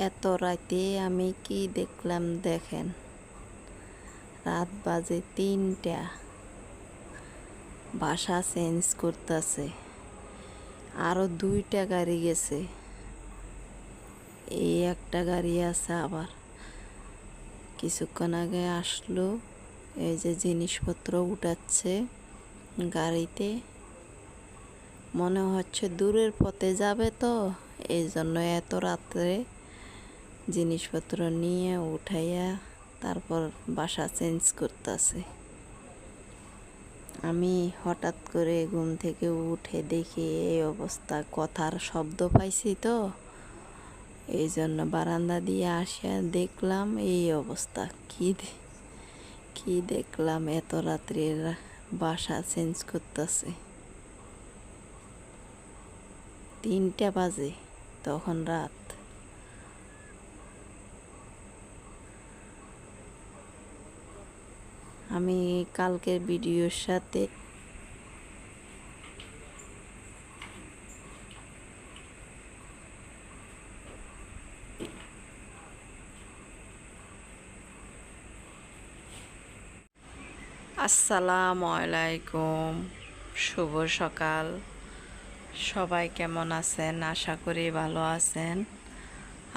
এত রাতে আমি কি দেখলাম, দেখেন। রাত বাজে তিনটা। বাসা চেঞ্জ করতেছে। আরও দুইটা গাড়ি গেছে। এই একটা গাড়ি আছে আবার। কিছুক্ষণ আগে আসলো, এই যে জিনিসপত্র উঠাচ্ছে গাড়িতে। মনে হচ্ছে দূরের পথে যাবে তো, এই জন্য এত রাত্রে জিনিসপত্র নিয়ে উঠাইয়া তারপর বাসা চেঞ্জ করতেছে। আমি হঠাৎ করে ঘুম থেকে উঠে দেখি এই অবস্থা, কথার শব্দ পাইছি তো। এই জন্য বারান্দা দিয়ে আসিয়া দেখলাম এই অবস্থা। কি কি দেখলাম, এত রাত্রে এরা বাসা চেঞ্জ করতেছে। তিনটা বাজে, তখন রাত। আমি কালকের ভিডিওর সাথে আসসালামু আলাইকুম। শুভ সকাল। সবাই কেমন আছেন? আশা করি ভালো আছেন।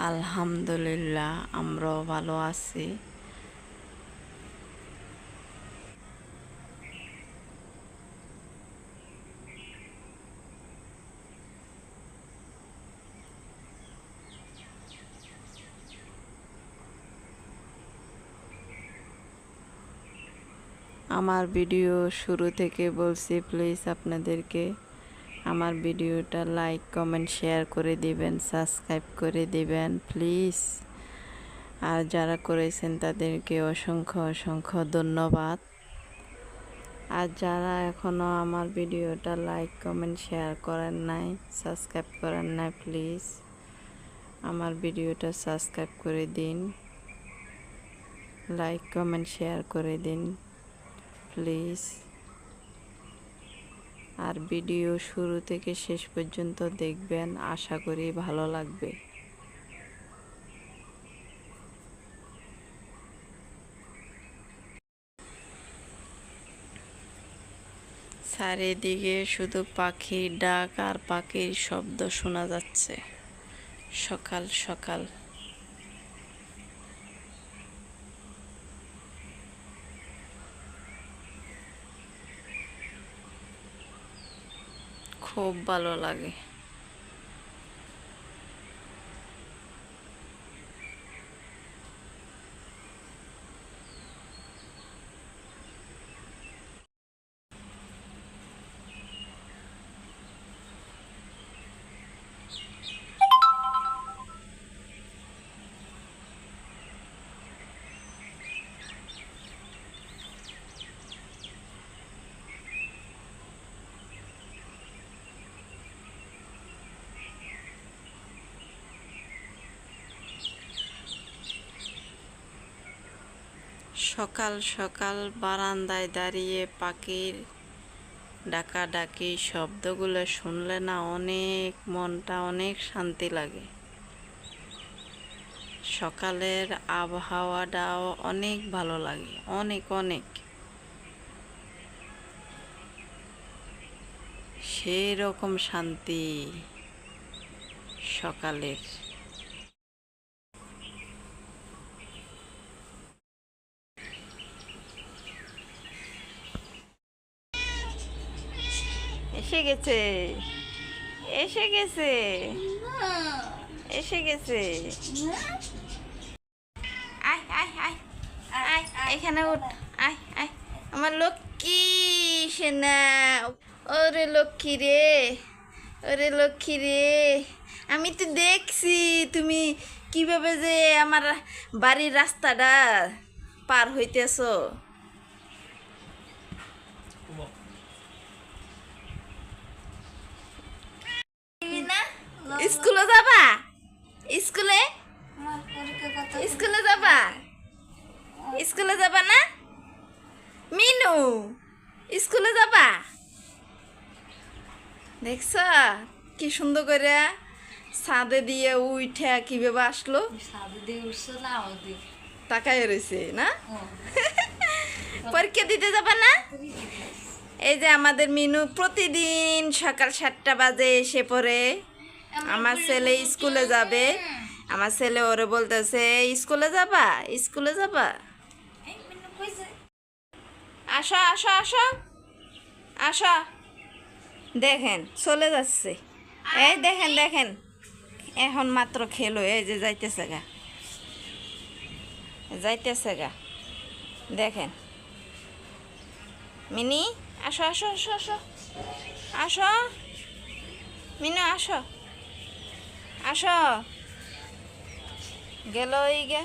আলহামদুলিল্লাহ, আমরাও ভালো আছি। আমার ভিডিও শুরু থেকে বলছি প্লিজ আপনাদেরকে আমার ভিডিওটা লাইক কমেন্ট শেয়ার করে দিবেন সাবস্ক্রাইব করে দিবেন প্লিজ আর যারা করেছেন তাদেরকে অসংখ্য অসংখ্য ধন্যবাদ। আর যারা এখনও আমার ভিডিওটা লাইক কমেন্ট শেয়ার করেন নাই সাবস্ক্রাইব করেন নাই প্লিজ আমার ভিডিওটা সাবস্ক্রাইব করে দিন লাইক কমেন্ট শেয়ার করে দিন। প্লিজ আর ভিডিও শুরু থেকে শেষ পর্যন্ত দেখবেন, আশা করি ভালো লাগবে। চারিদিকে শুধু পাখির ডাক আর পাখির শব্দ শোনা যাচ্ছে। সকাল সকাল। খুব ভালো লাগে। সকাল সকাল বারান্দায় দাঁড়িয়ে পাখির ডাকাডাকি শব্দগুলো শুনলে না অনেক মনটা অনেক শান্তি লাগে। সকালের আবহাওয়াটাও অনেক ভালো লাগে, অনেক অনেক। সেই রকম শান্তি সকালের এসে গেছে। এসে গেছে। এসে গেছে। এখানে উঠ। আয় আয়। আমার লক্ষ্মী সেনা ওরে লক্ষ্মী রে, ওরে লক্ষ্মী রে। আমি তো দেখছি তুমি কীভাবে যে আমার বাড়ির রাস্তাটা পার হইতেছো। স্কুলে যাবা? স্কুলে? স্কুলে যাবা? স্কুলে যাবা না? মিনু স্কুলে যাবা? দেখছ? কি সুন্দর করে ছাদে দিয়ে উঠে কীভাবে আসলো? তাকাই রয়েছে না পরীক্ষা দিতে যাবা না? এই যে আমাদের মিনু প্রতিদিন সকাল সাতটা বাজে এসে পড়ে। আমার ছেলে স্কুলে যাবে। আমার ছেলে ওরে বলতেছে স্কুলে যাবা? স্কুলে যাবা? আসো আসো আসো। আসো। দেখেন, চলে যাচ্ছে। এই দেখেন দেখেন। এখন মাত্র খেলো, এই যে যাইতেছে গা। যাইতেছে গা। দেখেন। মিনি, আসো আসো আসো আসো। আসো। মিনু, আসো। আসো। গেল ওই গে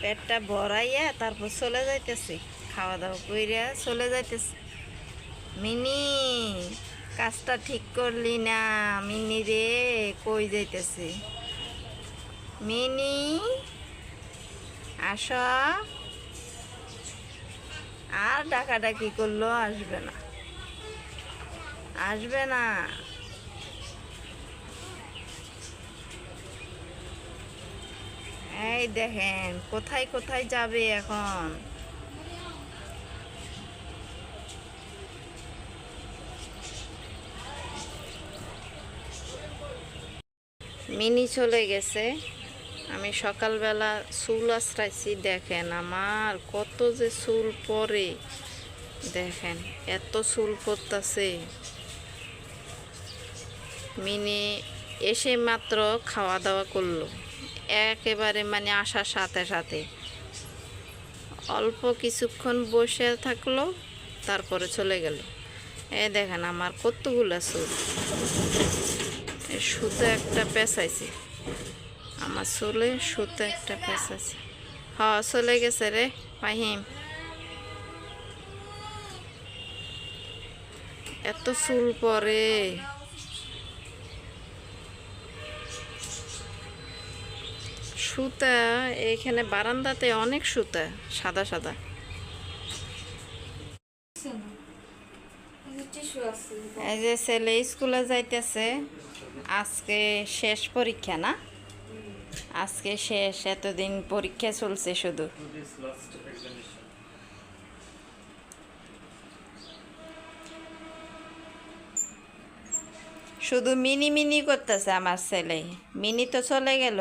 পেটটা ভরাইয়া তারপর চলে যাইতেছে। খাওয়া দাওয়া কইরা চলে যাইতেছে। মিনি, কাজটা ঠিক করলি না। মিনি রে, কই যাইতেছে? মিনি? আস আর ডাকাডাকি করল আসবে না। আসবে না। এই দেখেন, কোথায় কোথায় যাবে এখন? মিনি চলে গেছে। আমি সকালবেলা চুল আশ্রাইছি দেখেন আমার কত যে চুল পরে দেখেন, এত চুল পড়তাছে। মিনি এসে মাত্র খাওয়া দাওয়া করল। একেবারে মানে আসার সাথে সাথে। অল্প কিছুক্ষণ বসে থাকল, তারপরে চলে গেল। এ দেখেন আমার কতগুলো চুল। শুধু একটা পেঁচাইছে। আমার চুলে সুতো একটা পেঁচাইছে হ, চলে গেছে রে পাহিম এত চুল পরে। সুতা, এখানে বারান্দাতে অনেক সুতা, সাদা সাদা। আছে এই যে ছেলে স্কুলে যাইতেছে, আজকে শেষ পরীক্ষা না? আজকে শেষ, এতদিন পরীক্ষা চলছে শুধু. শুধু মিনি মিনি করতেছে আমার ছেলে। মিনি তো চলে গেল।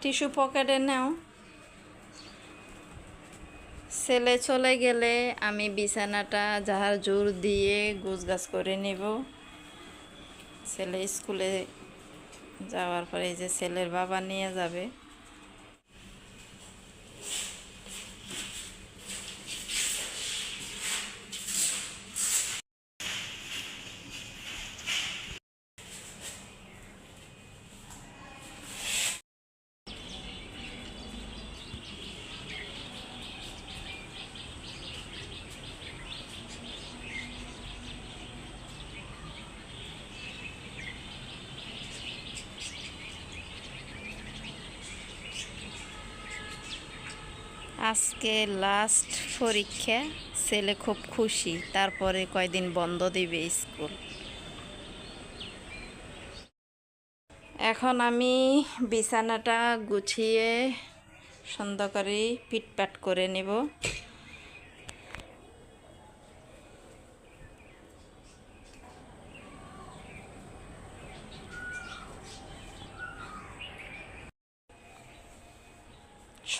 টিস্যু পকেটে নাও। ছেলে চলে গেলে আমি বিছানাটা যাহার জোর দিয়ে গোছগাছ করে নেব। ছেলে স্কুলে যাওয়ার পরে যে ছেলের বাবা নিয়ে যাবে। আজকে লাস্ট পরীক্ষা, ছেলে খুব খুশি, তারপরে কয়দিন বন্ধ দিবে স্কুল। এখন আমি বিছানাটা গুছিয়ে সুন্দর করে পিটপাট করে নেব।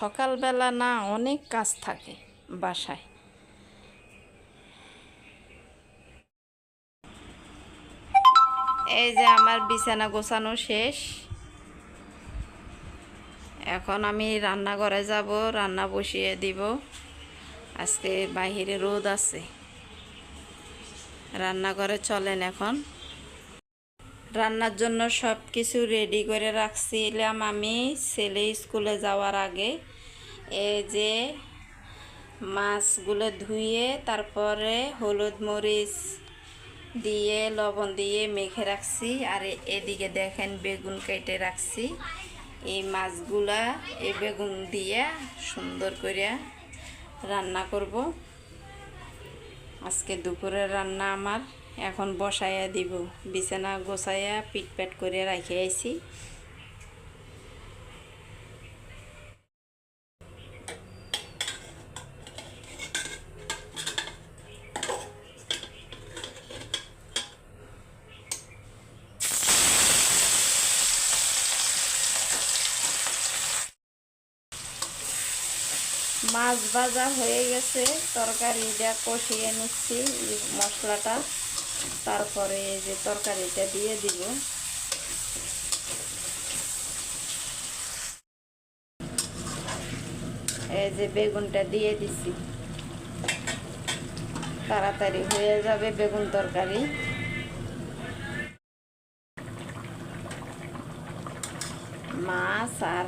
সকালবেলা না অনেক কাজ থাকে বাসায়। এই যে আমার বিছানা গোছানো শেষ। এখন আমি রান্নাঘরে যাব, রান্না বসিয়ে দিব। আজকে বাহিরে রোদ আছে। রান্নাঘরে চলেন এখন। রান্নার জন্য সব কিছু রেডি করে রাখছিলাম আমি। ছেলে স্কুলে যাওয়ার আগে এই যে মাছগুলো ধুয়ে তারপরে হলুদ মরিচ দিয়ে, লবণ দিয়ে মেখে রাখছি। আর এদিকে দেখেন বেগুন কেটে রাখছি। এই মাছগুলা এই বেগুন দিয়ে সুন্দর করে রান্না করব। আজকে দুপুরের রান্না আমার। এখন বসাইয়া দিব। বিছানা গোছাইয়া পিটপ্যাট করে রাখে আইছি। মাছ ভাজা হয়ে গেছে তরকারিটা কষিয়ে নিচ্ছি মশলাটা। তারপরে যে তরকারিটা দিয়ে দিব। এই যে বেগুনটা দিয়ে দিছি। তাড়াতাড়ি হয়ে যাবে বেগুন তরকারি। মাছ আর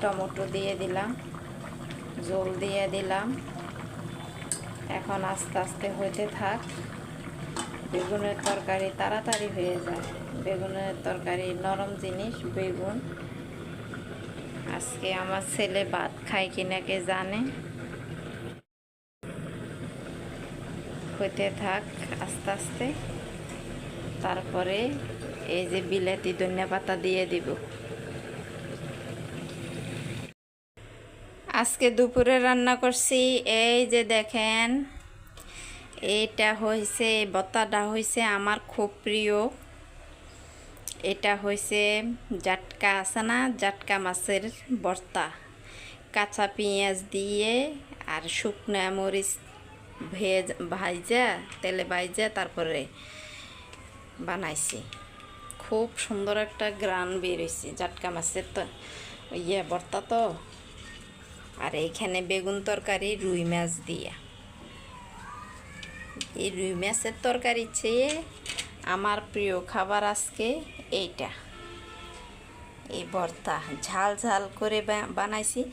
টমেটো দিয়ে দিলাম। জল দিয়ে দিলাম। এখন আস্তে আস্তে হইতে থাক। বেগুনের তরকারি তাড়াতাড়ি হয়ে যায়। বেগুনের তরকারি নরম জিনিস, বেগুন। আজকে আমার ছেলে ভাত খায় কিনা কে জানে। হইতে থাক আস্তে আস্তে। তারপরে এই যে বিলাতি ধনিয়া পাতা দিয়ে দিব। আজকে দুপুরে রান্না করছি। এই যে দেখেন, এটা হয়েছে এই বত্তাটা হয়েছে আমার খুব প্রিয়। এটা হয়েছে জাটকা আছে না, জাটকা মাছের বর্তা। কাঁচা পেঁয়াজ দিয়ে আর শুকনা মরিচ ভেজ, ভাইজা, তেলে ভাইজা তারপরে বানাইছি। খুব সুন্দর একটা গ্রান বেরোইছে জাটকা মাছের তো ইয়ে বর্তা তো। আর এইখানে বেগুন তরকারি, রুই মাছ দিয়া। এই রুই মাছের তরকারি চেয়ে আমার প্রিয় খাবার আজকে এইটা। এই ভর্তা। ঝাল ঝাল করে বানাইছি।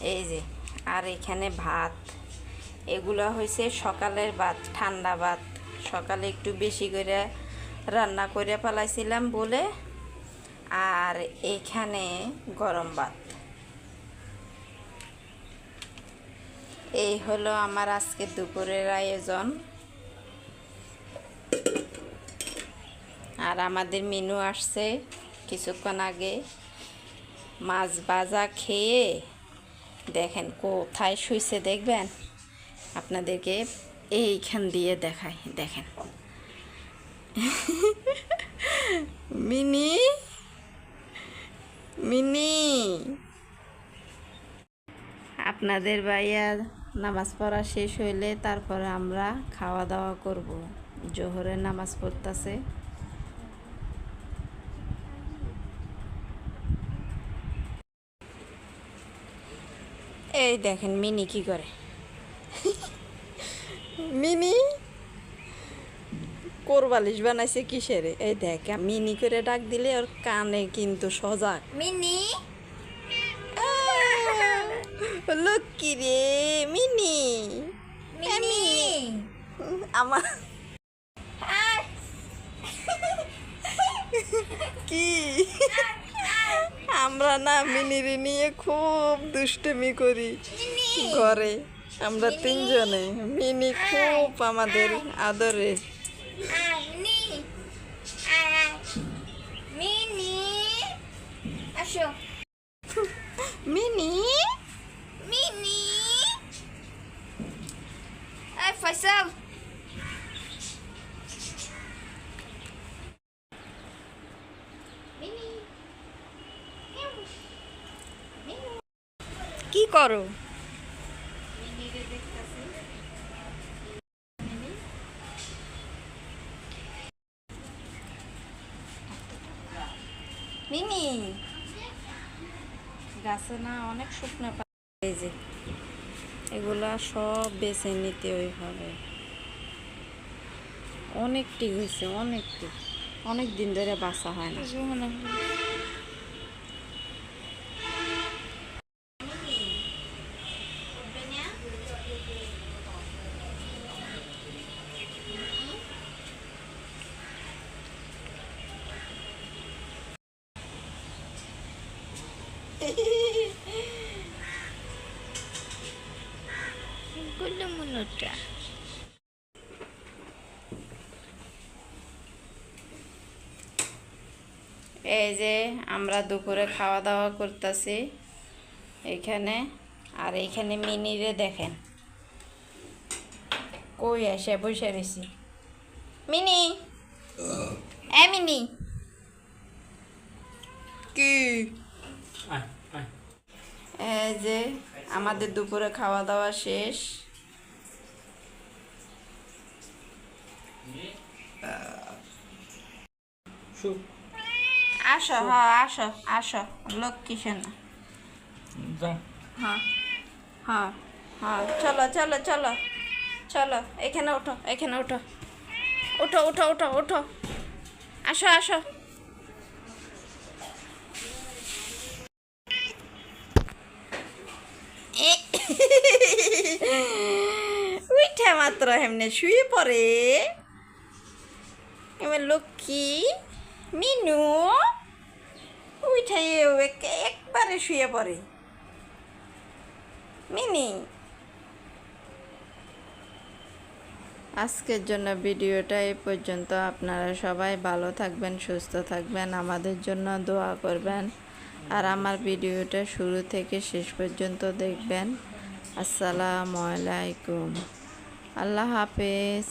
এই যে, আর এখানে ভাত। এগুলো হয়েছে সকালের ভাত, ঠান্ডা ভাত। সকালে একটু বেশি করে রান্না করে ফেলাইছিলাম বলে। আর এখানে গরম ভাত। এই হলো আমার আজকে দুপুরের আয়োজন। আর আমাদের মেনু আসছে কিছুক্ষণ আগে মাছ ভাজা খেয়ে দেখেন কোথায় শুইছে দেখবেন? আপনাদেরকে এইখান দিয়ে দেখাই, দেখেন। মিনি মিনি। আপনাদের ভাইয়া নামাজ পড়া শেষ হইলে তারপরে আমরা খাওয়া দাওয়া করব। জোহরের নামাজ পড়তেছে। এই দেখেন মিনি কি করে? মিনি? কোরবালিশ বানাইছে কিসের? এই দেখ মিনি করে ডাক দিলে ওর কানে কিন্তু সজাগ। মিনি? লক্ষ্মী রে। মিনি। মিনি। আমার কি? আমরা না মিনিরে নিয়ে খুব দুষ্টুমি করি। ঘরে আমরা তিনজনে। মিনি খুব আমাদের মিনি আসো মিনি মিনি আয় ফয়সাল কি করো? মিনি গাছে না অনেক শুকনো পা- এই যে এগুলা সব বেছে নিতে ওইভাবে। অনেকটি হয়েছে অনেকটি। অনেক দিন ধরে বাসা হয় না। এই যে আমরা দুপুরে খাওয়া দাওয়া করতেছি এখানে। আর এইখানে মিনিরে দেখেন। কই এসে বসে রেছি মিনি! এ মিনি! কি? এই যে আমাদের দুপুরে খাওয়া দাওয়া শেষ। আসো হ্যাঁ আসো আসো লক্ষ্মী সোনা। যা। হ্যাঁ হ্যাঁ হ্যাঁ চলো চলো চলো চলো এখানে ওঠো এখানে ওঠো। ওঠো ওঠো ওঠো ওঠো। আসো আসো। উঠে মাত্র এমনি শুয়ে পড়ে। এবার লক্ষ্মী, মিনু। উঠে একবারে শুয়ে পড়ে। মিনি। আজকের জন্য ভিডিওটা এই পর্যন্ত। আপনারা সবাই ভালো থাকবেন, সুস্থ থাকবেন, আমাদের জন্য দোয়া করবেন। আর আমার ভিডিওটা শুরু থেকে শেষ পর্যন্ত দেখবেন। আসসালামু আলাইকুম। আল্লাহ হাফেজ।